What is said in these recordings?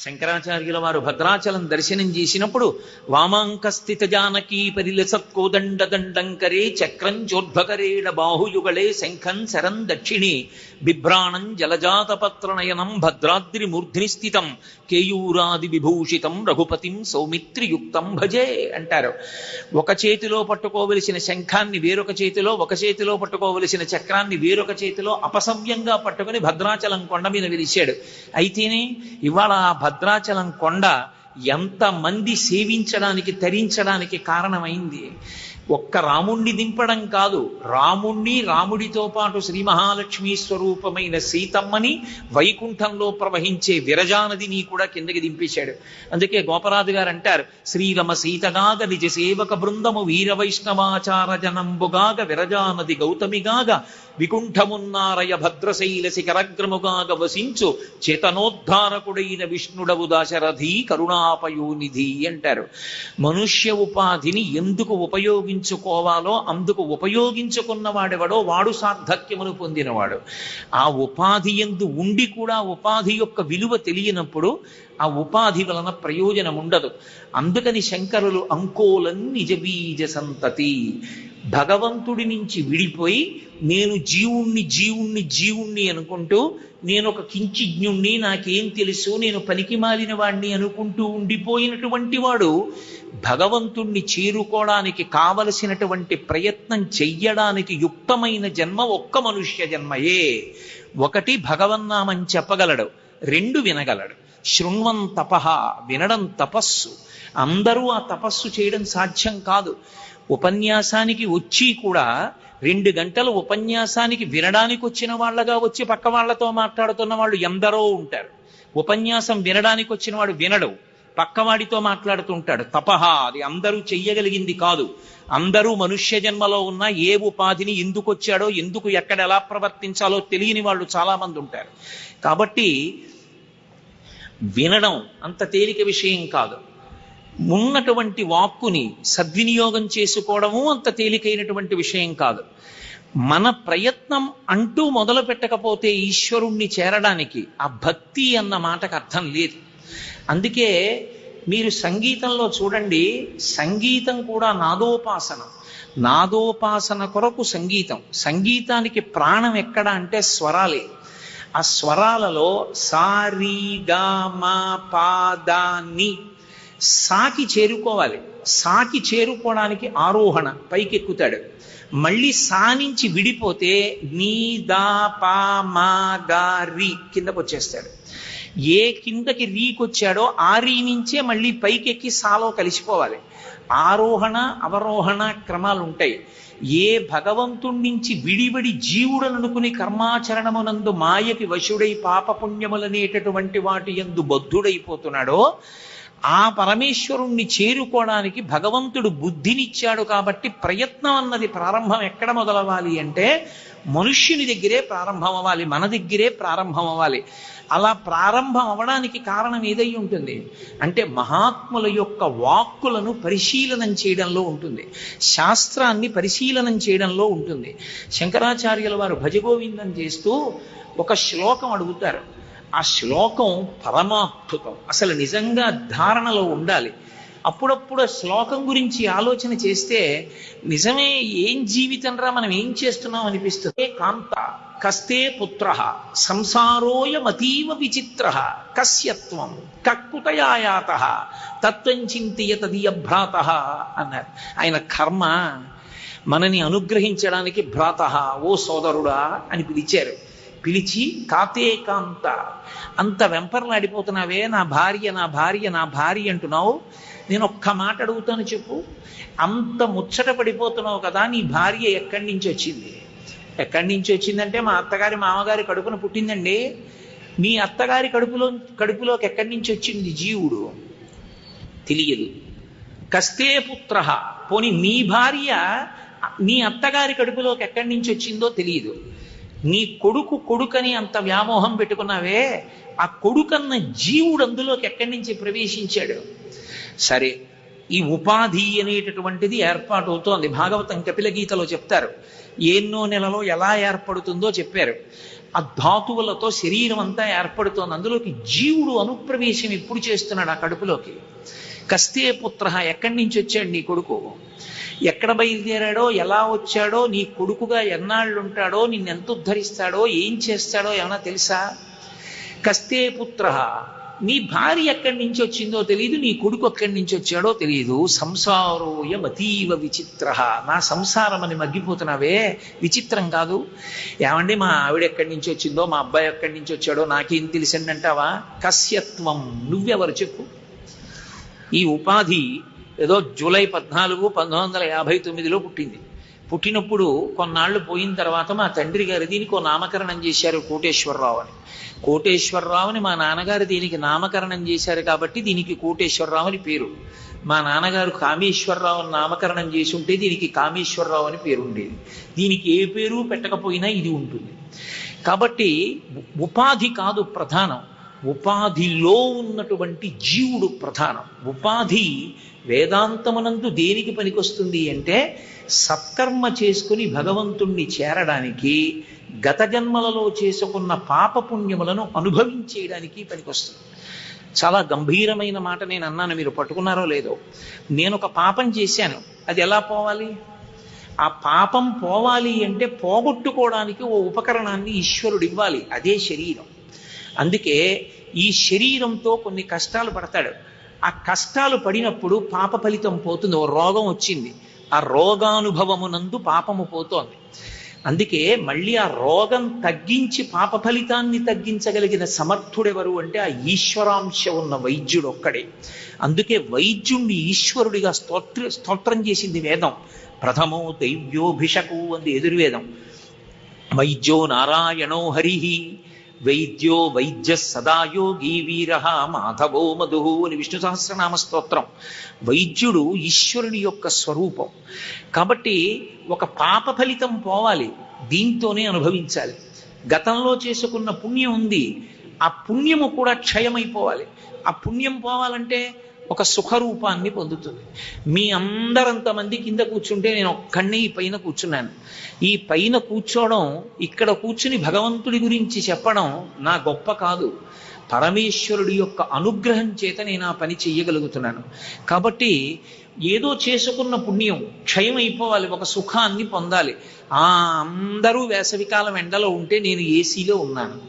శంకరాచార్యుల వారు భద్రాచలం దర్శనం చేసినప్పుడు వామాంకస్థిత జానకీ పరిలసత్కోదండ దండంకరే చక్రం చోద్భకరేణ బాహుయుగళే శంఖం శరం దక్షిణే బిభ్రాణం జలజాతపత్రనయనం భద్రాద్రి మూర్ధ్ని స్థితం కేయూరాది విభూషితం రఘుపతిం సౌమిత్రియుక్తం భజే అంటారు. ఒక చేతిలో పట్టుకోవలసిన శంఖాన్ని వేరొక చేతిలో ఒక చేతిలో పట్టుకోవలసిన చక్రాన్ని వేరొక చేతిలో అపసవ్యంగా పట్టుకుని భద్రాచలం కొండ మీద విరిశాడు అయితేనే ఇవాళ ఆ భద్రాచలం కొండ ఎంతమంది సేవించడానికి తరించడానికి కారణమైంది? ఒక్క రాముణ్ణి దింపడం కాదు. రాముణ్ణి రాముడితో పాటు శ్రీ మహాలక్ష్మి స్వరూపమైన సీతమ్మని వైకుంఠంలో ప్రవహించే విరజానదిని కూడా కిందకి దింపేశాడు. అందుకే గోపరాజు గారు అంటారు శ్రీరమ సీతగాగ నిజ సేవక బృందము వీర వైష్ణవాచార జనంబుగాగ విరజానది గౌతమిగాగ వికుంఠమున్నారయ భద్రశైల శిఖరగ్రముగాగ వసించు చేతనోద్ధారకుడైన విష్ణుడవు దాశరథి కరుణాపయోనిధి అంటారు. మనుష్య ఉపాధిని ఎందుకు ఉపయోగించుకోవాలో అందుకు ఉపయోగించుకున్న వాడెవడో వాడు సార్థక్యమును పొందినవాడు. ఆ ఉపాధి ఎందు ఉండి కూడా ఉపాధి యొక్క విలువ తెలియనప్పుడు ఆ ఉపాధి వలన ప్రయోజనం ఉండదు అందుకని శంకరులు అంకోలం నిజ బీజ సంతతి భగవంతుడి నుంచి విడిపోయి నేను జీవుణ్ణి జీవుణ్ణి జీవుణ్ణి అనుకుంటూ నేను ఒక కించిజ్ఞుణ్ణి నాకేం తెలుసు నేను పనికి మాలిన వాణ్ణి అనుకుంటూ ఉండిపోయినటువంటి వాడు భగవంతుణ్ణి చేరుకోవడానికి కావలసినటువంటి ప్రయత్నం చెయ్యడానికి యుక్తమైన జన్మ ఒక్క మనుష్య జన్మయే. ఒకటి భగవన్నామని చెప్పగలడు రెండు వినగలడు. శృణ్వం తపహ వినడం తపస్సు. అందరూ ఆ తపస్సు చేయడం సాధ్యం కాదు. ఉపన్యాసానికి వచ్చి కూడా రెండు గంటలు ఉపన్యాసానికి వినడానికి వచ్చిన వాళ్ళగా వచ్చి పక్క వాళ్ళతో మాట్లాడుతున్న వాళ్ళు ఎందరో ఉంటారు. ఉపన్యాసం వినడానికి వచ్చిన వాడు వినడు. పక్కవాడితో మాట్లాడుతుంటాడు. తపహ అది అందరూ చెయ్యగలిగింది కాదు. అందరూ మనుష్య జన్మలో ఉన్న ఏ ఉపాధిని ఎందుకు వచ్చాడో ఎందుకు ఎక్కడ ఎలా ప్రవర్తించాలో తెలియని వాళ్ళు చాలా మంది ఉంటారు. కాబట్టి వినడం అంత తేలిక విషయం కాదు. ఉన్నటువంటి వాక్కుని సద్వినియోగం చేసుకోవడము అంత తేలికైనటువంటి విషయం కాదు. మన ప్రయత్నం అంటూ మొదలు పెట్టకపోతే ఈశ్వరుణ్ణి చేరడానికి ఆ భక్తి అన్న మాటకు అర్థం లేదు. అందుకే మీరు సంగీతంలో చూడండి సంగీతం కూడా నాదోపాసన. నాదోపాసన కొరకు సంగీతం. సంగీతానికి ప్రాణం ఎక్కడ అంటే స్వరాలే. ఆ స్వరాలలో సారీ గా మా పాదాన్ని సాకి చేరుకోవాలి. సాకి చేరుకోవడానికి ఆరోహణ పైకెక్కుతాడు. మళ్ళీ సా నుంచి విడిపోతే నీ దా పా మా గా రీ కిందకు వచ్చేస్తాడు ఏ కిందకి రీకొచ్చాడో ఆ రీ నుంచే మళ్ళీ పైకెక్కి సాలో కలిసిపోవాలి. ఆరోహణ అవరోహణ క్రమాలు ఉంటాయి ఏ భగవంతుడి నుంచి విడివడి జీవుడను అనుకుని కర్మాచరణమునందు మాయకి వశుడై పాపపుణ్యములనేటటువంటి వాటి ఎందు బద్ధుడైపోతున్నాడో ఆ పరమేశ్వరుణ్ణి చేరుకోవడానికి భగవంతుడు బుద్ధినిచ్చాడు కాబట్టి ప్రయత్నం అన్నది ప్రారంభం ఎక్కడ మొదలవ్వాలి అంటే మనుష్యుని దగ్గరే ప్రారంభం అవ్వాలి మన దగ్గరే ప్రారంభం అవ్వాలి అలా ప్రారంభం అవ్వడానికి కారణం ఏదై ఉంటుంది? అంటే మహాత్ముల యొక్క వాక్కులను పరిశీలనం చేయడంలో ఉంటుంది. శాస్త్రాన్ని పరిశీలనం చేయడంలో ఉంటుంది. శంకరాచార్యుల వారు భజగోవిందం చేస్తూ ఒక శ్లోకం అడుగుతారు. ఆ శ్లోకం పరమాద్భుతం. అసలు నిజంగా ధారణలో ఉండాలి. అప్పుడప్పుడు శ్లోకం గురించి ఆలోచన చేస్తే నిజమే ఏం జీవితం రా మనం ఏం చేస్తున్నాం అనిపిస్తుంది? కాంత కస్తే పుత్ర సంసారోయమతీవ విచిత్ర కస్యత్వం కక్కుతయాయాత తత్వం తదియ భ్రాతః అన్నారు. ఆయన కర్మ మనని అనుగ్రహించడానికి భ్రాత ఓ సోదరుడా అని పిలిచారు. పిలిచి కాతే కాంత అంత వెంపర్లాడిపోతున్నావే నా భార్య నా భార్య నా భార్య అంటున్నావు. నేను ఒక్క మాట అడుగుతాను చెప్పు. అంత ముచ్చట పడిపోతున్నావు కదా నీ భార్య ఎక్కడి నుంచి వచ్చింది? ఎక్కడి నుంచి వచ్చిందంటే మా అత్తగారి మామగారి కడుపున పుట్టిందండి. మీ అత్తగారి కడుపులో కడుపులోకి ఎక్కడి నుంచి వచ్చింది జీవుడు? తెలియదు. కస్తే పుత్ర పోని మీ భార్య మీ అత్తగారి కడుపులోకి ఎక్కడి నుంచి వచ్చిందో తెలియదు. నీ కొడుకు కొడుకని అంత వ్యామోహం పెట్టుకున్నావే ఆ కొడుకన్న జీవుడు అందులోకి ఎక్కడి నుంచి ప్రవేశించాడు? సరే ఈ ఉపాధి అనేటటువంటిది ఏర్పాటు అవుతోంది భాగవతం కపిల గీతలో చెప్తారు. ఎన్నో నెలలో ఎలా ఏర్పడుతుందో చెప్పారు. ఆ ధాతువులతో శరీరం అంతా ఏర్పడుతోంది. అందులోకి జీవుడు అనుప్రవేశం ఎప్పుడు చేస్తున్నాడు ఆ కడుపులోకి. కస్తే పుత్ర ఎక్కడి నుంచి వచ్చాడు నీ కొడుకు? ఎక్కడ బయలుదేరాడో ఎలా వచ్చాడో నీ కొడుకుగా ఎన్నాళ్ళు ఉంటాడో నిన్నెంత ఉద్ధరిస్తాడో ఏం చేస్తాడో ఏమైనా తెలుసా? కస్తే పుత్ర నీ భార్య ఎక్కడి నుంచి వచ్చిందో తెలియదు నీ కొడుకు ఎక్కడి నుంచి వచ్చాడో తెలియదు సంసారోయం అతీవ విచిత్ర నా సంసారం అని మగ్గిపోతున్నావే. విచిత్రం కాదు. ఏమండి మా ఆవిడ ఎక్కడి నుంచి వచ్చిందో మా అబ్బాయి ఎక్కడి నుంచి వచ్చాడో నాకేం తెలిసిందంటావా? కస్యత్వం. నువ్వెవరు చెప్పు. ఈ ఉపాధి ఏదో జూలై పద్నాలుగు పంతొమ్మిది వందల యాభై తొమ్మిదిలో పుట్టింది. పుట్టినప్పుడు కొన్నాళ్ళు పోయిన తర్వాత మా తండ్రి గారు దీనికి ఓ నామకరణం చేశారు కోటేశ్వరరావు అని కోటేశ్వరరావుని మా నాన్నగారు దీనికి నామకరణం చేశారు కాబట్టి దీనికి కోటేశ్వరరావు అని పేరు. మా నాన్నగారు కామేశ్వరరావు నామకరణం చేసి ఉంటే దీనికి కామేశ్వరరావు అని పేరు ఉండేది. దీనికి ఏ పేరు పెట్టకపోయినా ఇది ఉంటుంది. కాబట్టి ఉపాధి కాదు ప్రధానం. ఉపాధిలో ఉన్నటువంటి జీవుడు ప్రధానం. ఉపాధి వేదాంతమునందు దేనికి పనికొస్తుంది అంటే సత్కర్మ చేసుకుని భగవంతుణ్ణి చేరడానికి గత జన్మలలో చేసుకున్న పాపపుణ్యములను అనుభవించేయడానికి పనికొస్తుంది. చాలా గంభీరమైన మాట నేను అన్నాను మీరు పట్టుకున్నారో లేదో. నేను ఒక పాపం చేశాను అది ఎలా పోవాలి? ఆ పాపం పోవాలి అంటే పోగొట్టుకోవడానికి ఓ ఉపకరణాన్ని ఈశ్వరుడు ఇవ్వాలి అదే శరీరం. అందుకే ఈ శరీరంతో కొన్ని కష్టాలు పడతాడు. ఆ కష్టాలు పడినప్పుడు పాప ఫలితం పోతుంది ఓ రోగం వచ్చింది. ఆ రోగానుభవమునందు పాపము పోతోంది. అందుకే మళ్ళీ ఆ రోగం తగ్గించి పాప ఫలితాన్ని తగ్గించగలిగిన సమర్థుడెవరు అంటే ఆ ఈశ్వరాంశ ఉన్న వైద్యుడు ఒక్కడే. అందుకే వైద్యుణ్ణి ఈశ్వరుడిగా స్తోత్ర స్తోత్రం చేసింది వేదం. ప్రథమో దైవ్యోభిషకు అంది ఎదుర్వేదం. వైద్యో నారాయణో హరిహి వైద్యో వైద్య సదాయోగి వీర మాధవో మధు అని విష్ణు సహస్రనామ స్తోత్రం. వైద్యుడు ఈశ్వరుని యొక్క స్వరూపం. కాబట్టి ఒక పాప ఫలితం పోవాలి దీంతోనే అనుభవించాలి. గతంలో చేసుకున్న పుణ్యం ఉంది ఆ పుణ్యము కూడా క్షయమైపోవాలి. ఆ పుణ్యం పోవాలంటే ఒక సుఖరూపాన్ని పొందుతుంది. మీ అందరంతమంది కింద కూర్చుంటే నేను ఒక్కడిని ఈ పైన కూర్చున్నాను. ఈ పైన కూర్చోవడం ఇక్కడ కూర్చుని భగవంతుడి గురించి చెప్పడం నా గొప్ప కాదు. పరమేశ్వరుడి యొక్క అనుగ్రహం చేత నేను ఆ పని చెయ్యగలుగుతున్నాను. కాబట్టి ఏదో చేసుకున్న పుణ్యం క్షయం అయిపోవాలి ఒక సుఖాన్ని పొందాలి. ఆ అందరూ వేసవికాలం ఎండలో ఉంటే నేను ఏసీలో ఉన్నాను.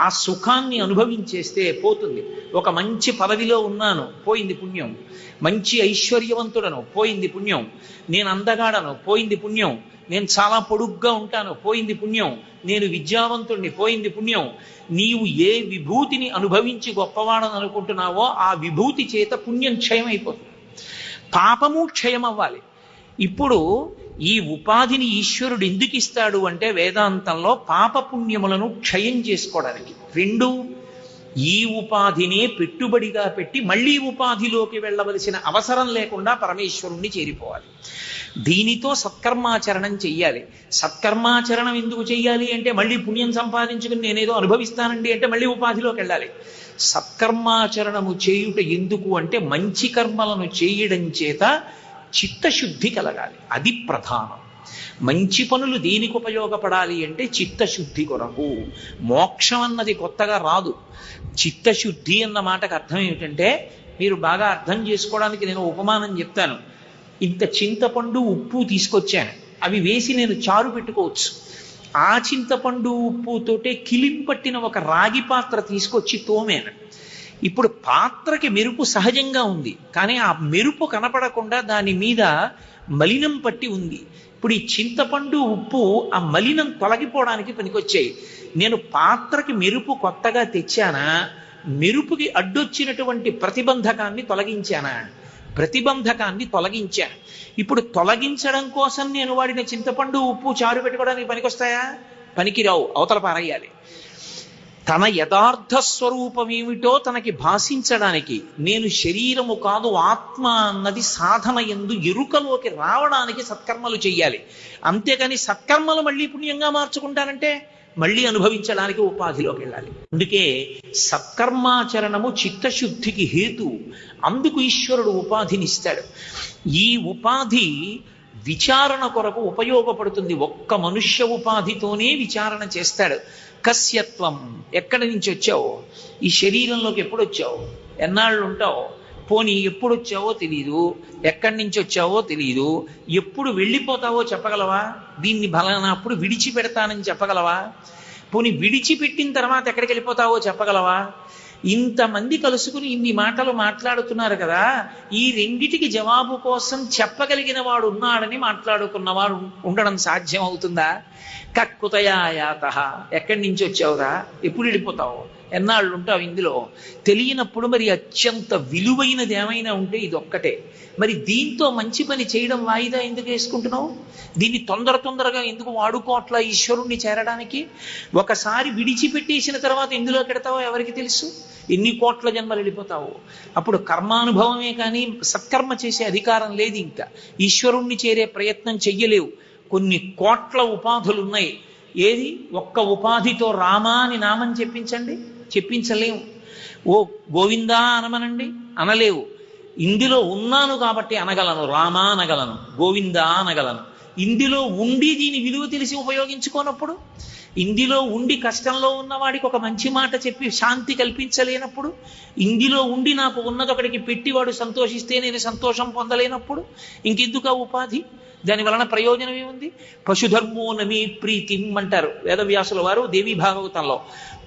ఆ సుఖాన్ని అనుభవించేస్తే పోతుంది. ఒక మంచి పదవిలో ఉన్నాను పోయింది పుణ్యం. మంచి ఐశ్వర్యవంతుడను పోయింది పుణ్యం. నేను అందగాడను పోయింది పుణ్యం. నేను చాలా పొడుగ్గా ఉంటాను. పోయింది పుణ్యం. నేను విద్యావంతుడిని. పోయింది పుణ్యం. నీవు ఏ విభూతిని అనుభవించి గొప్పవాడని అనుకుంటున్నావో ఆ విభూతి చేత పుణ్యం క్షయమైపోతుంది. పాపము క్షయం అవ్వాలి ఇప్పుడు ఈ ఉపాధిని ఈశ్వరుడు ఎందుకు ఇస్తాడు అంటే వేదాంతంలో పాపపుణ్యములను క్షయం చేసుకోవడానికి. రెండు ఈ ఉపాధినే పెట్టుబడిగా పెట్టి మళ్ళీ ఉపాధిలోకి వెళ్ళవలసిన అవసరం లేకుండా పరమేశ్వరుణ్ణి చేరిపోవాలి. దీనితో సత్కర్మాచరణం చెయ్యాలి. సత్కర్మాచరణం ఎందుకు చెయ్యాలి అంటే మళ్ళీ పుణ్యం సంపాదించుకుని నేనేదో అనుభవిస్తానండి అంటే మళ్ళీ ఉపాధిలోకి వెళ్ళాలి. సత్కర్మాచరణము చేయుట ఎందుకు అంటే మంచి కర్మలను చేయడం చేత చిత్తశుద్ధి కలగాలి. అది ప్రధానం. మంచి పనులు దేనికి ఉపయోగపడాలి అంటే చిత్తశుద్ధి కొరకు. మోక్షం అన్నది కొత్తగా రాదు. చిత్తశుద్ధి అన్న మాటకు అర్థం ఏమిటంటే మీరు బాగా అర్థం చేసుకోవడానికి నేను ఉపమానం చెప్తాను. ఇంత చింతపండు ఉప్పు తీసుకొచ్చాను. అవి వేసి నేను చారు పెట్టుకోవచ్చు. ఆ చింతపండు ఉప్పుతోటే కిలింపట్టిన ఒక రాగి పాత్ర తీసుకొచ్చి తోమాను. ఇప్పుడు పాత్రకి మెరుపు సహజంగా ఉంది. కానీ ఆ మెరుపు కనపడకుండా దాని మీద మలినం పట్టి ఉంది. ఇప్పుడు ఈ చింతపండు ఉప్పు ఆ మలినం తొలగిపోవడానికి పనికొచ్చాయి. నేను పాత్రకి మెరుపు కొత్తగా తెచ్చానా? మెరుపుకి అడ్డొచ్చినటువంటి ప్రతిబంధకాన్ని తొలగించానా? ప్రతిబంధకాన్ని తొలగించాను ఇప్పుడు తొలగించడం కోసం నేను వాడిన చింతపండు ఉప్పు చారు పెట్టుకోవడానికి పనికొస్తాయా? పనికిరావు అవతల పారయ్యాలి తన యథార్థ స్వరూపం ఏమిటో తనకి భాషించడానికి నేను శరీరము కాదు ఆత్మ అన్నది సాధన ఎందు ఎరుకలోకి రావడానికి సత్కర్మలు చెయ్యాలి. అంతేకాని సత్కర్మలు మళ్ళీ పుణ్యంగా మార్చుకుంటానంటే మళ్ళీ అనుభవించడానికి ఉపాధిలోకి వెళ్ళాలి. అందుకే సత్కర్మాచరణము చిత్తశుద్ధికి హేతు. అందుకు ఈశ్వరుడు ఉపాధినిస్తాడు. ఈ ఉపాధి విచారణ కొరకు ఉపయోగపడుతుంది. ఒక్క మనుష్య ఉపాధితోనే విచారణ చేస్తాడు. కస్యత్వం ఎక్కడి నుంచి వచ్చావు? ఈ శరీరంలోకి ఎప్పుడు వచ్చావు? ఎన్నాళ్ళు ఉంటావు? పోనీ ఎప్పుడు వచ్చావో తెలియదు ఎక్కడి నుంచి వచ్చావో తెలియదు ఎప్పుడు వెళ్ళిపోతావో చెప్పగలవా? దీన్ని బలనప్పుడు విడిచిపెడతానని చెప్పగలవా? పోనీ విడిచిపెట్టిన తర్వాత ఎక్కడికి వెళ్ళిపోతావో చెప్పగలవా? ఇంతమంది కలుసుకుని ఇన్ని మాటలు మాట్లాడుతున్నారు కదా ఈ రెండిటికి జవాబు కోసం చెప్పగలిగిన వాడు ఉన్నాడని మాట్లాడుకున్నవాడు ఉండడం సాధ్యం అవుతుందా కక్కుతయాయాత. ఎక్కడి నుంచి వచ్చావురా? ఎప్పుడు వెళ్ళిపోతావు? ఎన్నాళ్ళు ఉంటావు ఇందులో? తెలియనప్పుడు మరి అత్యంత విలువైనది ఏమైనా ఉంటే ఇది ఒక్కటే మరి దీంతో మంచి పని చేయడం వాయిదా ఎందుకు వేసుకుంటున్నావు? దీన్ని తొందర తొందరగా ఎందుకు వాడుకోవట్లా ఈశ్వరుణ్ణి చేరడానికి? ఒకసారి విడిచిపెట్టేసిన తర్వాత ఎందులో పెడతావో ఎవరికి తెలుసు? ఎన్ని కోట్ల జన్మలు వెళ్ళిపోతావు? అప్పుడు కర్మానుభవమే కానీ సత్కర్మ చేసే అధికారం లేదు ఇంకా. ఈశ్వరుణ్ణి చేరే ప్రయత్నం చెయ్యలేవు. కొన్ని కోట్ల ఉపాధులు ఉన్నాయి ఏది? ఒక్క ఉపాధితో రామా అని నామం చెప్పించండి. చెప్పించలేము. ఓ గోవిందా అనమనండి? అనలేవు. ఇందులో ఉన్నాను కాబట్టి అనగలను. రామా అనగలను. గోవిందా అనగలను. ఇందులో ఉండి దీని విలువ తెలిసి ఉపయోగించుకోనప్పుడు ఇందులో ఉండి కష్టంలో ఉన్నవాడికి ఒక మంచి మాట చెప్పి శాంతి కల్పించలేనప్పుడు ఇందులో ఉండి నాకు ఉన్నదొకడికి పెట్టి వాడు సంతోషిస్తే నేను సంతోషం పొందలేనప్పుడు ఇంకెందుకు ఆ ఉపాధి? దాని వలన ప్రయోజనం ఏముంది? పశుధర్మో నమీ ప్రీతిం అంటారు వేదవ్యాసుల వారు దేవీ భాగవతంలో.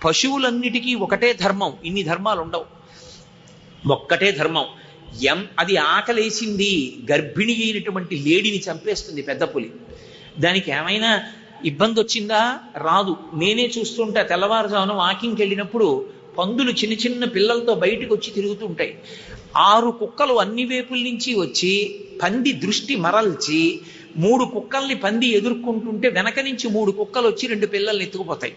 పశువులన్నిటికీ ఒకటే ధర్మం ఇన్ని ధర్మాలు ఉండవు. ఒక్కటే ధర్మం. ఎం అది ఆకలేసింది గర్భిణి అయినటువంటి లేడిని చంపేస్తుంది పెద్ద పులి. దానికి ఏమైనా ఇబ్బంది వచ్చిందా రాదు. నేనే చూస్తుంటా. తెల్లవారుజామున వాకింగ్కి వెళ్ళినప్పుడు పందులు చిన్న చిన్న పిల్లలతో బయటకు వచ్చి తిరుగుతుంటాయి ఆరు కుక్కలు అన్ని వేపుల నుంచి వచ్చి పంది దృష్టి మరల్చి మూడు కుక్కల్ని పంది ఎదుర్కొంటుంటే వెనక నుంచి మూడు కుక్కలు వచ్చి రెండు పిల్లల్ని ఎత్తుకుపోతాయి.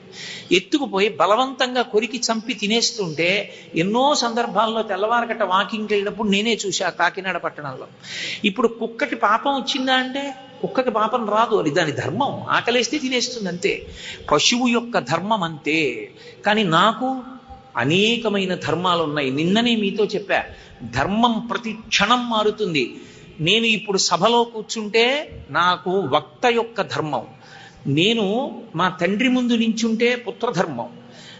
ఎత్తుకుపోయి బలవంతంగా కొరికి చంపి తినేస్తుంటే ఎన్నో సందర్భాల్లో తెల్లవారగట్ట వాకింగ్కి వెళ్ళినప్పుడు నేనే చూశా కాకినాడ పట్టణంలో. ఇప్పుడు కుక్కకి పాపం వచ్చిందా అంటే? కుక్కకి పాపం రాదు అది దాని ధర్మం ఆకలేస్తే తినేస్తుంది అంతే పశువు యొక్క ధర్మం అంతే కానీ నాకు అనేకమైన ధర్మాలు ఉన్నాయి. నిన్ననే మీతో చెప్పా ధర్మం ప్రతి క్షణం మారుతుంది. నేను ఇప్పుడు సభలో కూర్చుంటే నాకు వక్త యొక్క ధర్మం. నేను మా తండ్రి ముందు నించుంటే పుత్రధర్మం.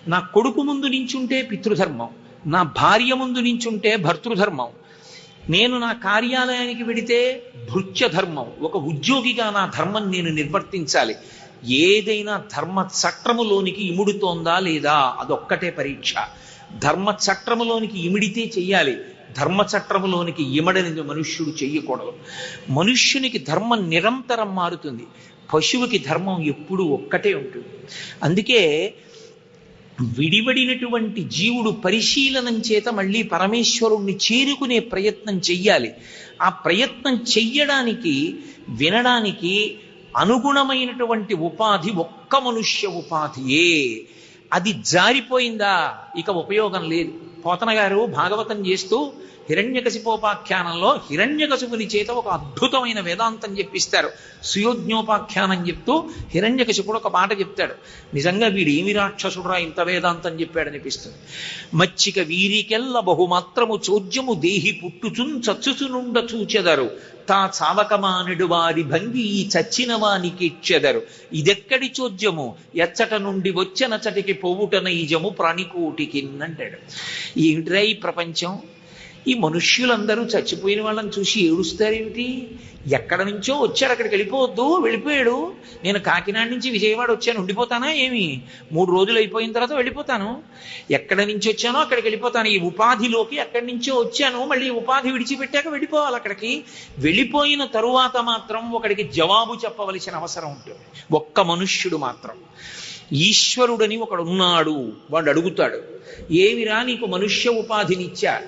నా కొడుకు ముందు నించుంటే పితృధర్మం. నా భార్య ముందు నించుంటే భర్తృధర్మం. నేను నా కార్యాలయానికి వెడితే భృత్య ధర్మం ఒక ఉద్యోగిగా నా ధర్మం నేను నిర్వర్తించాలి. ఏదైనా ధర్మ చట్రములోనికి ఇముడుతోందా లేదా అదొక్కటే పరీక్ష. ధర్మ చట్రములోనికి ఇమిడితే చెయ్యాలి. ధర్మ చట్రములోనికి ఇమడని మనుష్యుడు చెయ్యకూడదు. మనుష్యునికి ధర్మం నిరంతరం మారుతుంది. పశువుకి ధర్మం ఎప్పుడూ ఒక్కటే ఉంటుంది. అందుకే విడివడినటువంటి జీవుడు పరిశీలనం చేత మళ్ళీ పరమేశ్వరుణ్ణి చేరుకునే ప్రయత్నం చెయ్యాలి. ఆ ప్రయత్నం చెయ్యడానికి వినడానికి అనుగుణమైనటువంటి ఉపాధి ఒక్క మనుష్య ఉపాధియే. అది జారిపోయిందా? ఇక ఉపయోగం లేదు. పోతన గారు భాగవతం చేస్తూ హిరణ్యకశిపోపాఖ్యానంలో హిరణ్యకశిపుని చేత ఒక అద్భుతమైన వేదాంతం చెప్పిస్తారు. సుయోజ్ఞోపాఖ్యానం చెప్తూ హిరణ్యకశిపుడు ఒక మాట చెప్తాడు. నిజంగా వీడు ఏమి రాక్షసుడురా ఇంత వేదాంతం చెప్పాడనిపిస్తుంది మచ్చిక వీరికెల్ల బహుమాత్రము చోద్యము దేహి పుట్టుచున్ చచ్చుచునుండ చూచెదరు. తా చావకమానుడు వారి భంగి ఈ చచ్చిన వానికి ఇచ్చెదరు. ఇదెక్కడి చోద్యము? ఎచ్చట నుండి వచ్చనచటికి పొవుట నైజము ప్రాణికోటికి అంటాడు ఏమిట్రా ఈ ప్రపంచం? ఈ మనుష్యులందరూ చచ్చిపోయిన వాళ్ళని చూసి ఏడుస్తారేమిటి? ఎక్కడ నుంచో వచ్చాడు అక్కడికి వెళ్ళిపోవద్దు వెళ్ళిపోయాడు. నేను కాకినాడ నుంచి విజయవాడ వచ్చాను ఉండిపోతానా ఏమి? మూడు రోజులు అయిపోయిన తర్వాత వెళ్ళిపోతాను. ఎక్కడ నుంచి వచ్చానో అక్కడికి వెళ్ళిపోతాను. ఈ ఉపాధిలోకి ఎక్కడి నుంచో వచ్చాను. మళ్ళీ ఉపాధి విడిచిపెట్టాక వెళ్ళిపోవాలి అక్కడికి. వెళ్ళిపోయిన తరువాత మాత్రం ఒకడికి జవాబు చెప్పవలసిన అవసరం ఉంటుంది. ఒక్క మనుష్యుడు మాత్రం. ఈశ్వరుడని ఒకడు ఉన్నాడు. వాడు అడుగుతాడు ఏమిరా నీకు మనుష్య ఉపాధినిచ్చా?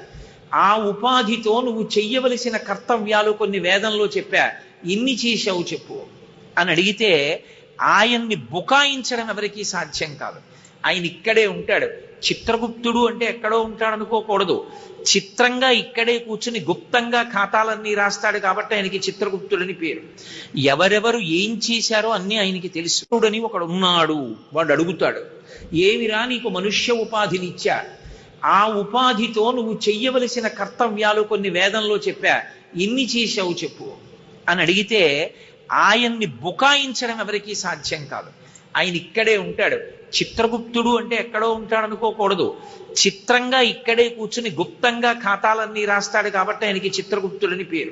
ఆ ఉపాధితో నువ్వు చెయ్యవలసిన కర్తవ్యాలు కొన్ని వేదంలో చెప్పా. ఎన్ని చేశావు చెప్పు. అని అడిగితే ఆయన్ని బుకాయించడం ఎవరికీ సాధ్యం కాదు. ఆయన ఇక్కడే ఉంటాడు. చిత్రగుప్తుడు అంటే ఎక్కడో ఉంటాడు అనుకోకూడదు. చిత్రంగా ఇక్కడే కూర్చుని గుప్తంగా ఖాతాలన్నీ రాస్తాడు కాబట్టి ఆయనకి చిత్రగుప్తుడని పేరు. ఎవరెవరు ఏం చేశారో అన్నీ ఆయనకి తెలుసుడని ఒకడు ఉన్నాడు. వాడు అడుగుతాడు. ఏమిరా నీకు మనుష్య ఉపాధినిచ్చా? ఆ ఉపాధితో నువ్వు చెయ్యవలసిన కర్తవ్యాలు కొన్ని వేదంలో చెప్పా. ఎన్ని చేశావు చెప్పు. అని అడిగితే ఆయన్ని బుకాయించడం ఎవరికీ సాధ్యం కాదు. ఆయన ఇక్కడే ఉంటాడు. చిత్రగుప్తుడు అంటే ఎక్కడో ఉంటాడు అనుకోకూడదు. చిత్రంగా ఇక్కడే కూర్చుని గుప్తంగా ఖాతాలన్నీ రాస్తాడు కాబట్టి ఆయనకి చిత్రగుప్తుడని పేరు.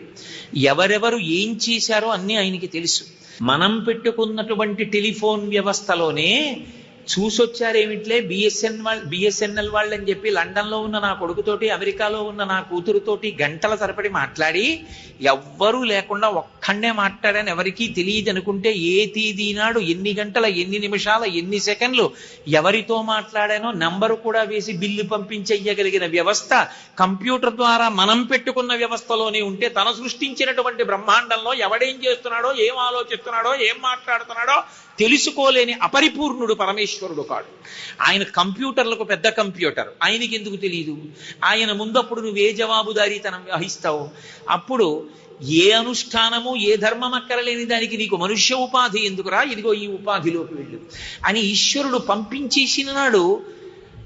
ఎవరెవరు ఏం చేశారో అన్నీ ఆయనకి తెలుసు. మనం పెట్టుకున్నటువంటి టెలిఫోన్ వ్యవస్థలోనే చూసొచ్చారేమిట్లే బిఎస్ఎన్ వాళ్ళు బిఎస్ఎన్ఎల్ వాళ్ళు అని చెప్పి లండన్లో ఉన్న నా కొడుకుతోటి అమెరికాలో ఉన్న నా కూతురుతోటి గంటల సరిపడి మాట్లాడి ఎవ్వరూ లేకుండా ఒక్కడే మాట్లాడని. ఎవరికీ తెలియదు అనుకుంటే ఏ తేదీ నాడు ఎన్ని గంటల ఎన్ని నిమిషాల ఎన్ని సెకండ్లు ఎవరితో మాట్లాడానో నంబరు కూడా వేసి బిల్లు పంపించేయగలిగిన వ్యవస్థ కంప్యూటర్ ద్వారా మనం పెట్టుకున్న వ్యవస్థలోనే ఉంటే తన సృష్టించినటువంటి బ్రహ్మాండంలో ఎవడేం చేస్తున్నాడో ఏం ఆలోచిస్తున్నాడో ఏం మాట్లాడుతున్నాడో తెలుసుకోలేని అపరిపూర్ణుడు పరమేశ్వరుడు కాడు. ఆయన కంప్యూటర్లకు పెద్ద కంప్యూటర్. ఆయనకి ఎందుకు తెలియదు ఆయన ముందప్పుడు నువ్వు ఏ జవాబుదారీతనం వహిస్తావు? అప్పుడు ఏ అనుష్ఠానము ఏ ధర్మం అక్కరలేని దానికి నీకు మనుష్య ఉపాధి ఎందుకురా? ఇదిగో ఈ ఉపాధిలోకి వెళ్ళు. అని ఈశ్వరుడు పంపించేసిన నాడు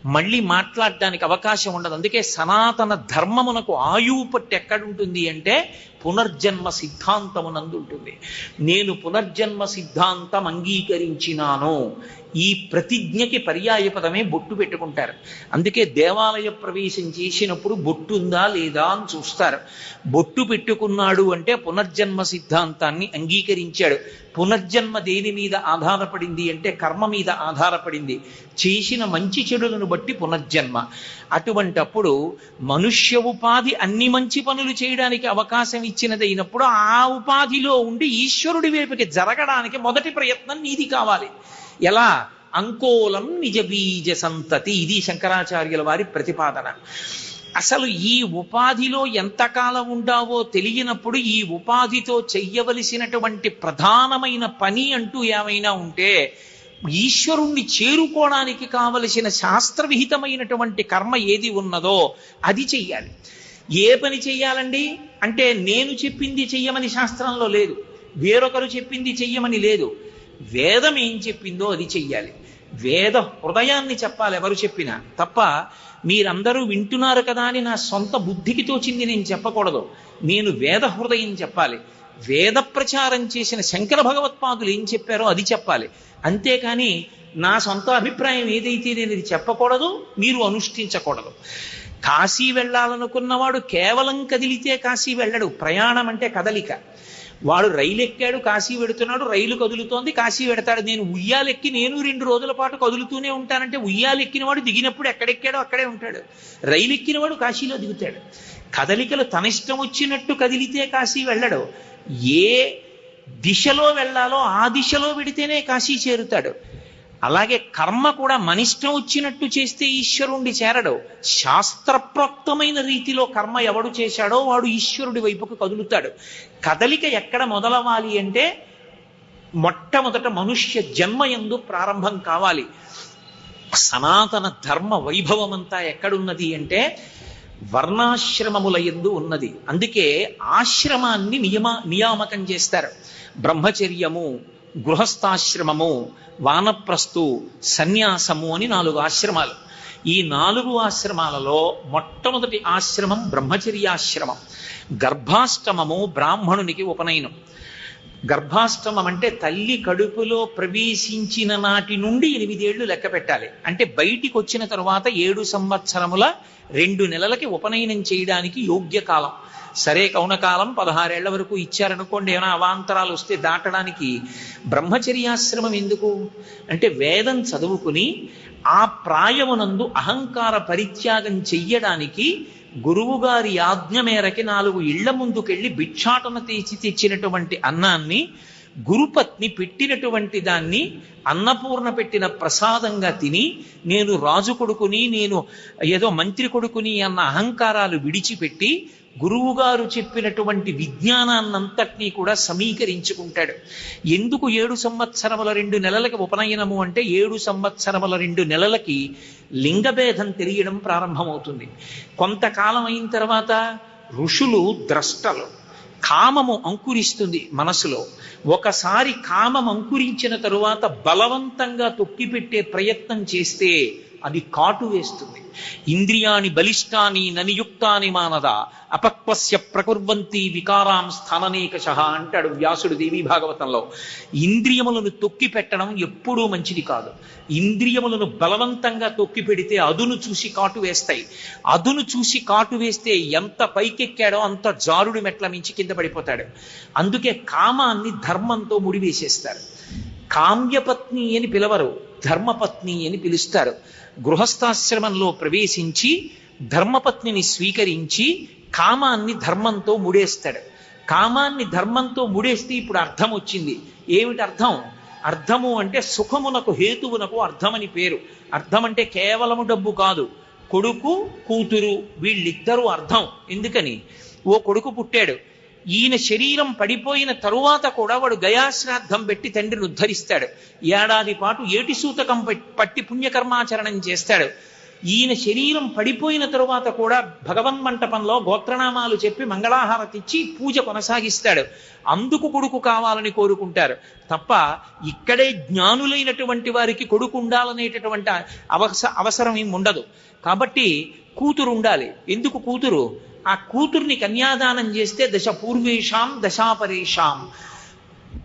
మళ్ళీ మాట్లాడడానికి అవకాశం ఉండదు. అందుకే సనాతన ధర్మమునకు ఆయువు పట్టి ఎక్కడుంటుంది అంటే పునర్జన్మ సిద్ధాంతమునందు ఉంటుంది. నేను పునర్జన్మ సిద్ధాంతం అంగీకరించినాను ఈ ప్రతిజ్ఞకి పర్యాయ పదమే బొట్టు పెట్టుకుంటారు. అందుకే దేవాలయ ప్రవేశం చేసినప్పుడు బొట్టు ఉందా లేదా అని చూస్తారు. బొట్టు పెట్టుకున్నాడు అంటే పునర్జన్మ సిద్ధాంతాన్ని అంగీకరించాడు. పునర్జన్మ దేని మీద ఆధారపడింది అంటే కర్మ మీద ఆధారపడింది. చేసిన మంచి చెడులను బట్టి పునర్జన్మ. అటువంటప్పుడు మనుష్య ఉపాధి అన్ని మంచి పనులు చేయడానికి అవకాశం ఇచ్చినదైనప్పుడు ఆ ఉపాధిలో ఉండి ఈశ్వరుడి వైపుకి జరగడానికి మొదటి ప్రయత్నం నీది కావాలి. ఎలా? అంకోలం నిజ బీజ సంతతి. ఇది శంకరాచార్యుల వారి ప్రతిపాదన. అసలు ఈ ఉపాధిలో ఎంతకాలం ఉండావో తెలియనప్పుడు ఈ ఉపాధితో చెయ్యవలసినటువంటి ప్రధానమైన పని అంటూ ఏమైనా ఉంటే ఈశ్వరుణ్ణి చేరుకోవడానికి కావలసిన శాస్త్రవిహితమైనటువంటి కర్మ ఏది ఉన్నదో అది చెయ్యాలి. ఏ పని చెయ్యాలండి? అంటే నేను చెప్పింది చెయ్యమని శాస్త్రంలో లేదు. వేరొకరు చెప్పింది చెయ్యమని లేదు. వేదం ఏం చెప్పిందో అది చెయ్యాలి. వేద హృదయాన్ని చెప్పాలి ఎవరు చెప్పినా. తప్ప మీరందరూ వింటున్నారు కదా అని నా సొంత బుద్ధికి తోచింది నేను చెప్పకూడదు. నేను వేద హృదయం చెప్పాలి. వేద ప్రచారం చేసిన శంకర భగవత్పాదులు ఏం చెప్పారో అది చెప్పాలి. అంతేకాని నా సొంత అభిప్రాయం ఏదైతే నేను ఇది చెప్పకూడదు మీరు అనుష్ఠించకూడదు. కాశీ వెళ్ళాలనుకున్నవాడు కేవలం కదిలితే కాశీ వెళ్ళడు. ప్రయాణం అంటే కదలిక. వాడు రైలు ఎక్కాడు కాశీ వెడుతున్నాడు రైలు కదులుతోంది కాశీ వెడతాడు. నేను ఉయ్యాలెక్కి నేను రెండు రోజుల పాటు కదులుతూనే ఉంటానంటే ఉయ్యాలెక్కిన వాడు దిగినప్పుడు ఎక్కడెక్కాడో అక్కడే ఉంటాడు. రైలు ఎక్కిన వాడు కాశీలో దిగుతాడు. కదలికలు తన ఇష్టం వచ్చినట్టు కదిలితే కాశీ వెళ్ళడు. ఏ దిశలో వెళ్ళాలో ఆ దిశలో వెడితేనే కాశీ చేరుతాడు. అలాగే కర్మ కూడా మనిష్టం వచ్చినట్టు చేస్తే ఈశ్వరుణ్ణి చేరడు. శాస్త్రప్రోక్తమైన రీతిలో కర్మ ఎవడు చేశాడో వాడు ఈశ్వరుడి వైపుకు కదులుతాడు. కదలిక ఎక్కడ మొదలవ్వాలి అంటే మొట్టమొదట మనుష్య జన్మ ఎందు ప్రారంభం కావాలి. సనాతన ధర్మ వైభవం అంతా ఎక్కడున్నది అంటే వర్ణాశ్రమముల ఎందు ఉన్నది. అందుకే ఆశ్రమాన్ని నియమ నియామకం చేస్తారు. బ్రహ్మచర్యము గృహస్థాశ్రమము వానప్రస్థు సన్యాసము అని నాలుగు ఆశ్రమాలు. ఈ నాలుగు ఆశ్రమాలలో మొట్టమొదటి ఆశ్రమం బ్రహ్మచర్యాశ్రమం. గర్భాష్టమము బ్రాహ్మణునికి ఉపనయనం. గర్భాష్టమం అంటే తల్లి కడుపులో ప్రవేశించిన నాటి నుండి ఎనిమిదేళ్ళు లెక్క పెట్టాలి. అంటే బయటికి వచ్చిన తరువాత ఏడు సంవత్సరముల రెండు నెలలకి ఉపనయనం చేయడానికి యోగ్య కాలం. సరే కౌనకాలం పదహారేళ్ళ వరకు ఇచ్చారనుకోండి ఏమైనా అవాంతరాలు వస్తే దాటడానికి బ్రహ్మచర్యాశ్రమం ఎందుకు? అంటే వేదం చదువుకుని ఆ ప్రాయమునందు అహంకార పరిత్యాగం చెయ్యడానికి గురువుగారి ఆజ్ఞ మేరకి నాలుగు ఇళ్ళ ముందుకెళ్ళి భిక్షాటన తీసి తెచ్చినటువంటి అన్నాన్ని గురుపత్ని పెట్టినటువంటి దాన్ని అన్నపూర్ణ పెట్టిన ప్రసాదంగా తిని నేను రాజు కొడుకుని నేను ఏదో మంత్రి కొడుకుని అన్న అహంకారాలు విడిచిపెట్టి గురువుగారు చెప్పినటువంటి విజ్ఞానాన్నంతటినీ కూడా సమీకరించుకుంటాడు. ఎందుకు ఏడు సంవత్సరముల రెండు నెలలకి ఉపనయనము అంటే ఏడు సంవత్సరముల రెండు నెలలకి లింగభేదం తెలియడం ప్రారంభమవుతుంది. కొంతకాలం అయిన తర్వాత ఋషులు ద్రష్టలు కామము అంకురిస్తుంది మనసులో. ఒకసారి కామం అంకురించిన తరువాత బలవంతంగా తొక్కిపెట్టే ప్రయత్నం చేస్తే అది కాటు వేస్తుంది. ఇంద్రియాని బలిష్టాని ననియుక్తాని మానద. అపక్వస్య ప్రకుర్వంతి వికారాం స్థాననేకశ అంటాడు వ్యాసుడు దేవి భాగవతంలో. ఇంద్రియములను తొక్కి పెట్టడం ఎప్పుడూ మంచిది కాదు. ఇంద్రియములను బలవంతంగా తొక్కి పెడితే అదును చూసి కాటు వేస్తాయి. అదును చూసి కాటు వేస్తే ఎంత పైకెక్కాడో అంత జారుడు మెట్ల మించి కింద పడిపోతాడు. అందుకే కామాన్ని ధర్మంతో ముడివేసేస్తారు. కామ్యపత్ని అని పిలవరు ధర్మపత్ని అని పిలుస్తారు. గృహస్థాశ్రమంలో ప్రవేశించి ధర్మపత్నిని స్వీకరించి కామాన్ని ధర్మంతో ముడేస్తాడు. కామాన్ని ధర్మంతో ముడేస్తే ఇప్పుడు అర్థం వచ్చింది. ఏమిటి అర్థం? అర్థము అంటే సుఖమునకు హేతువునకు అర్థమని పేరు. అర్థం అంటే కేవలము డబ్బు కాదు. కొడుకు కూతురు వీళ్ళిద్దరూ అర్థం. ఎందుకని? ఓ కొడుకు పుట్టాడు. ఈయన శరీరం పడిపోయిన తరువాత కూడా వాడు గయాశ్రాద్ధం పెట్టి తండ్రిని ఉద్ధరిస్తాడు. ఏడాది పాటు ఏటి సూతకం పట్టి పుణ్యకర్మాచరణం చేస్తాడు. ఈయన శరీరం పడిపోయిన తరువాత కూడా భగవన్ మంటపంలో గోత్రనామాలు చెప్పి మంగళాహారతి ఇచ్చి పూజ కొనసాగిస్తాడు. అందుకు కొడుకు కావాలని కోరుకుంటారు. తప్ప ఇక్కడే జ్ఞానులైనటువంటి వారికి కొడుకు ఉండాలనేటటువంటి అవస అవసరం ఏం ఉండదు. కాబట్టి కూతురు ఉండాలి. ఎందుకు కూతురు? ఆ కూతుర్ని కన్యాదానం చేస్తే దశ పూర్వేషాం దశాపరేషాం.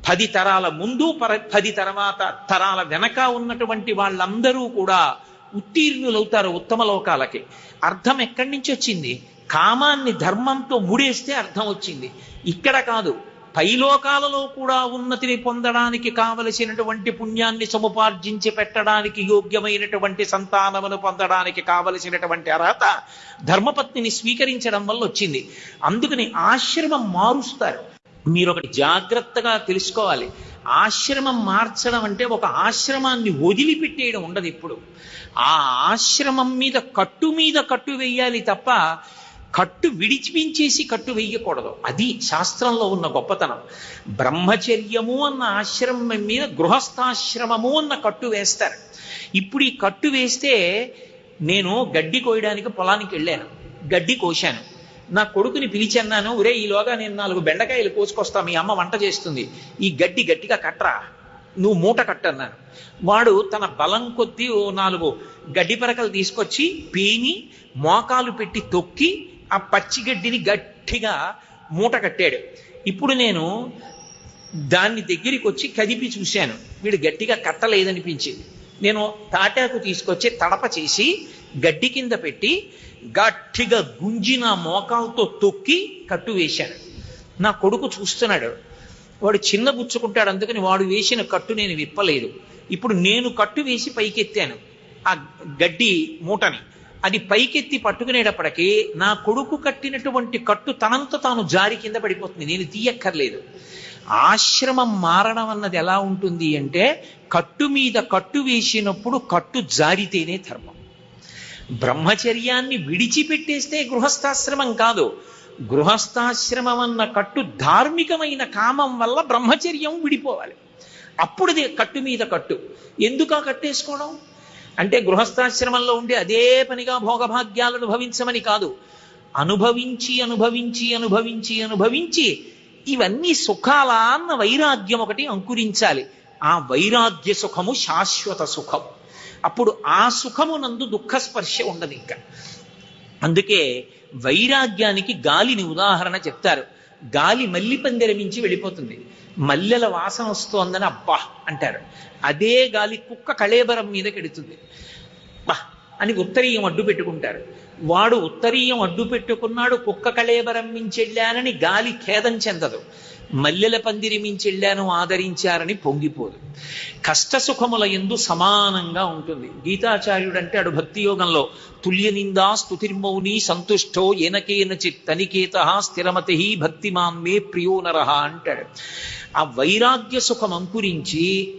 పది తరాల ముందు పర పది తర్వాత తరాల వెనక ఉన్నటువంటి వాళ్ళందరూ కూడా ఉత్తీర్ణులవుతారు ఉత్తమ లోకాలకి. అర్థం ఎక్కడి నుంచి వచ్చింది? కామాన్ని ధర్మంతో ముడేస్తే అర్థం వచ్చింది. ఇక్కడ కాదు పైలోకాలలో కూడా ఉన్నతిని పొందడానికి కావలసినటువంటి పుణ్యాన్ని సముపార్జించి పెట్టడానికి యోగ్యమైనటువంటి సంతానమును పొందడానికి కావలసినటువంటి అర్హత ధర్మపత్నిని స్వీకరించడం వల్ల వచ్చింది. అందుకని ఆశ్రమం మారుస్తారు. మీరు ఒకటి జాగ్రత్తగా తెలుసుకోవాలి. ఆశ్రమం మార్చడం అంటే ఒక ఆశ్రమాన్ని వదిలిపెట్టేయడం ఉండదు ఇప్పుడు ఆ ఆశ్రమం మీద కట్టు మీద కట్టు వేయాలి తప్ప కట్టు విడిచిపించేసి కట్టు వేయకూడదు అది శాస్త్రంలో ఉన్న గొప్పతనం. బ్రహ్మచర్యము అన్న ఆశ్రమం మీద గృహస్థాశ్రమము అన్న కట్టు వేస్తారు. ఇప్పుడు ఈ కట్టు వేస్తే నేను గడ్డి కోయడానికి పొలానికి వెళ్ళాను. గడ్డి కోశాను. నా కొడుకుని పిలిచన్నాను ఒరే ఈలోగా నేను నాలుగు బెండకాయలు కోసుకొస్తా మీ అమ్మ వంట చేస్తుంది. ఈ గడ్డి గట్టిగా కట్టరా నువ్వు మూట కట్టన్నాను. వాడు తన బలం కొద్దీ ఓ నాలుగు గడ్డి పరకలు తీసుకొచ్చి పీని మోకాలు పెట్టి తొక్కి ఆ పచ్చి గడ్డిని గట్టిగా మూట కట్టాడు. ఇప్పుడు నేను దాన్ని దగ్గరికి వచ్చి కదిపి చూశాను. వీడు గట్టిగా కట్టలేదనిపించింది. నేను తాటాకు తీసుకొచ్చి తడప చేసి గడ్డి కింద పెట్టి గట్టిగా గుంజిన మోకాలతో తొక్కి కట్టు వేశాను నా కొడుకు చూస్తున్నాడు. వాడు చిన్న బుచ్చుకుంటాడు అందుకని వాడు వేసిన కట్టు నేను విప్పలేదు. ఇప్పుడు నేను కట్టు వేసి పైకెత్తాను. ఆ గడ్డి మూటని. అది పైకెత్తి పట్టుకునేటప్పటికీ నా కొడుకు కట్టినటువంటి కట్టు తనంత తాను జారి కింద పడిపోతుంది. నేను తీయక్కర్లేదు. ఆశ్రమం మారడం అన్నది ఎలా ఉంటుంది అంటే కట్టు మీద కట్టు వేసినప్పుడు కట్టు జారితేనే ధర్మం. బ్రహ్మచర్యాన్ని విడిచిపెట్టేస్తే గృహస్థాశ్రమం కాదు. గృహస్థాశ్రమం అన్న కట్టు ధార్మికమైన కామం వల్ల బ్రహ్మచర్యం విడిపోవాలి. అప్పుడుదే కట్టు మీద కట్టు. ఎందుకు ఆ కట్టేసుకోవడం? అంటే గృహస్థాశ్రమంలో ఉండే అదే పనిగా భోగభాగ్యాలు అనుభవించమని కాదు. అనుభవించి అనుభవించి అనుభవించి అనుభవించి ఇవన్నీ సుఖాలా అన్న వైరాగ్యం ఒకటి అంకురించాలి. ఆ వైరాగ్య సుఖము శాశ్వత సుఖం. అప్పుడు ఆ సుఖమునందు దుఃఖ స్పర్శ ఉండదు ఇంకా. అందుకే వైరాగ్యానికి గాలిని ఉదాహరణ చెప్తారు. గాలి మల్లి పందిరమించి వెళ్ళిపోతుంది. మల్లెల వాసన వస్తోందని అబ్బా అంటారు. అదే గాలి కుక్క కళేబరం మీద కెడుతుంది. బా అని ఉత్తరీయం అడ్డు పెట్టుకుంటారు. వాడు ఉత్తరీయం అడ్డు పెట్టుకున్నాడు కుక్క కళేబరం మించెళ్ళానని గాలి ఖేదం చెందదు. మల్లెల పందిరి మించెళ్ళాను ఆదరించారని పొంగిపోదు. కష్ట సుఖముల ఎందు సమానంగా ఉంటుంది. గీతాచార్యుడు అంటాడు భక్తి యోగంలో తుల్య నిందా స్తుతిర్మౌని సంతుష్టో ఎనకేన చిత్ తనికేత స్థిరమతి భక్తిమాన్ ప్రియో నరహ అంటాడు. ఆ వైరాగ్య సుఖం అంకురించి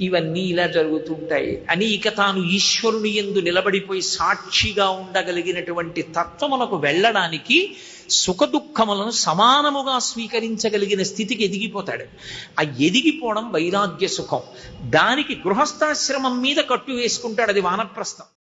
ఇవన్నీ ఇలా జరుగుతుంటాయి. అని ఇక తాను ఈశ్వరుని ఎందు నిలబడిపోయి సాక్షిగా ఉండగలిగినటువంటి తత్వమునకు వెళ్ళడానికి సుఖదుఖములను సమానముగా స్వీకరించగలిగిన స్థితికి ఎదిగిపోతాడు. ఆ ఎదిగిపోవడం వైరాగ్య సుఖం. దానికి గృహస్థాశ్రమం మీద కట్టు వేసుకుంటాడు అది వానప్రస్థం.